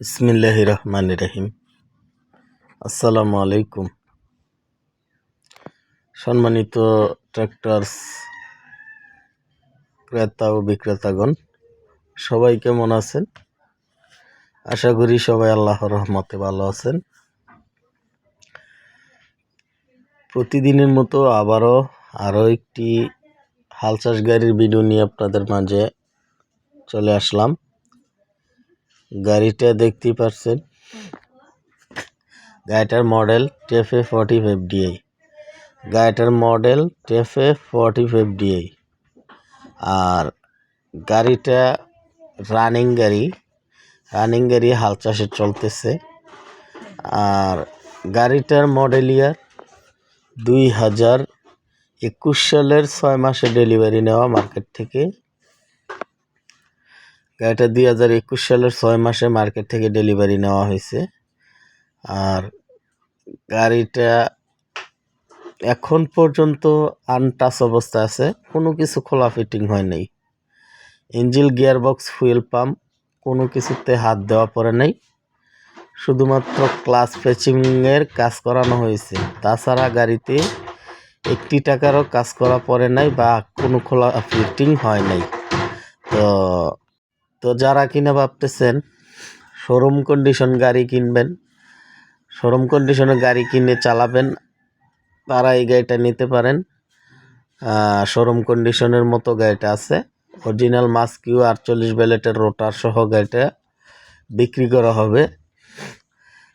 ইসমিল্লাহ রহমান রহিম। আসসালামু আলাইকুম। সম্মানিত ট্র্যাক্টর ক্রেতা ও বিক্রেতাগণ, সবাই কেমন আছেন? আশা করি সবাই আল্লাহর রহমতে ভালো আছেন। প্রতিদিনের মতো আবারও আরও একটি হাল চাষ গাড়ির ভিডিও নিয়ে আপনাদের মাঝে চলে আসলাম। গাড়িটা দেখতে পারছেন। গাড়িটার model TAFE forty five DI গাড়িটার model TAFE forty five DI আর গাড়িটা রানিং গাড়ি। রানিং গাড়ি হাল চাষে চলতেছে। আর গাড়িটার মডেল ইয়ার দুই হাজার একুশ সালের ছয় মাসে ডেলিভারি নেওয়া মার্কেট থেকে গাড়িটা দুই হাজার একুশ সালের ছয় মাসে মার্কেট থেকে ডেলিভারি নেওয়া হয়েছে। আর গাড়িটা এখন পর্যন্ত আনটাচ অবস্থা আছে, কোনো কিছু খোলা ফিটিং হয় নাই। ইঞ্জিল গিয়ারবক্স ফুয়েল পাম্প কোনো কিছুতে হাত দেওয়া পড়ে নাই। শুধুমাত্র ক্লাস ফেচিংয়ের কাজ করানো হয়েছে। তাছাড়া গাড়িতে একটি টাকারও কাজ করা পড়ে নাই বা কোনো খোলা ফিটিং হয় নাই। তো তো যারা কিনা ভাবতেছেন, শোরুম কন্ডিশন গাড়ি কিনবেন, শোরুম কন্ডিশনে গাড়ি কিনে চালাবেন, তারা এই গাড়িটা নিতে পারেন। শোরুম কন্ডিশনের মতো গাড়িটা আছে। অরিজিনাল মাস্কিউ আটচল্লিশ ব্যালেটের রোটার সহ গাড়িটা বিক্রি করা হবে।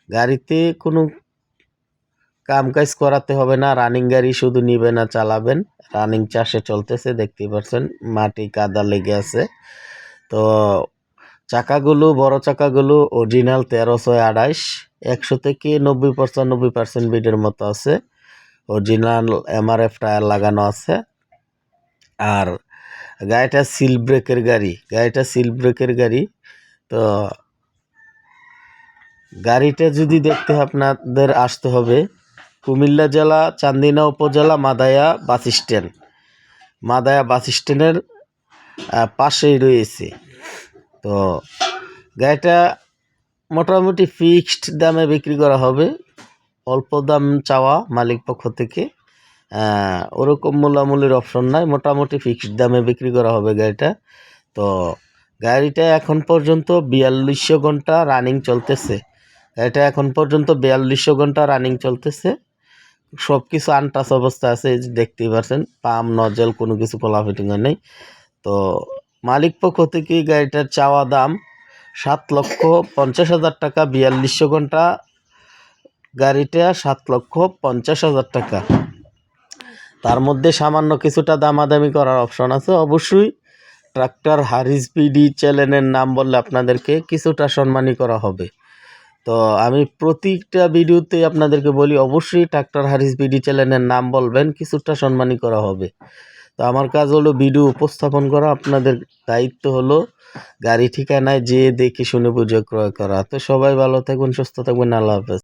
গাড়িতে কোনো কাম কাজ করাতে হবে না রানিং গাড়ি শুধু নিবে না, চালাবেন। রানিং চাষে চলতেছে, দেখতেই পাচ্ছেন মাটি কাদা লেগে আছে। তো চাকাগুলো, বড় চাকাগুলো অরিজিনাল তেরোশো আড়াইশ, একশো থেকে নব্বই পঁচানব্বই পার্সেন্ট বিডের মতো আছে। অরিজিনাল এমআরএফ টায়ার লাগানো আছে। আর গাড়িটা সিল ব্রেকের গাড়ি, গাড়িটা সিল ব্রেকের গাড়ি। তো গাড়িটা যদি দেখতে আপনাদের আসতে হবে, কুমিল্লা জেলা, চান্দিনা উপজেলা, মাদায়া বাস স্ট্যান্ড। মাদায়া বাস স্ট্যান্ডের পাশেই রয়েছে। তো গাড়িটা মোটামুটি ফিক্সড দামে বিক্রি করা হবে। অল্প দাম চাওয়া মালিক পক্ষ থেকে। ওরকম মূলামূলির অপশন নাই। মোটামুটি ফিক্সড দামে বিক্রি করা হবে গাড়িটা। তো গাড়িটা এখন পর্যন্ত বিয়াল্লিশশো ঘণ্টা রানিং চলতেছে। এটা এখন পর্যন্ত বিয়াল্লিশশো ঘণ্টা রানিং চলতেছে। সব কিছু আনটাস অবস্থা আছে দেখতেই পাচ্ছেন পাম্প, নজেল কোনো কিছু ফিটিং নেই। তো মালিক পক্ষ থেকে গাড়িটার চাওয়া দাম সাত লক্ষ পঞ্চাশ হাজার টাকা, বিয়াল্লিশশো ঘণ্টা। গাড়িটা সাত লক্ষ পঞ্চাশ হাজার টাকা। তার মধ্যে সামান্য কিছুটা দামাদামি করার অপশন আছে। অবশ্যই ট্রাক্টর হারিস পিডি চ্যানেলের নাম বললে আপনাদেরকে কিছুটা সম্মানী করা হবে। তো আমি প্রতিটা ভিডিওতে আপনাদেরকে বলি, অবশ্যই ট্রাক্টর হারিস বিডি চ্যানেলের নাম বলবেন, কিছুটা সম্মানী করা হবে। তো আমার কাজ হলো ভিডিও উপস্থাপন করা। আপনাদের দায়িত্ব হলো গাড়ি ঠিকানায় যেয়ে দেখে শুনে বুঝে ক্রয় করা। তো সবাই ভালো থাকবেন সুস্থ থাকবেন আল্লাহ হাফেজ।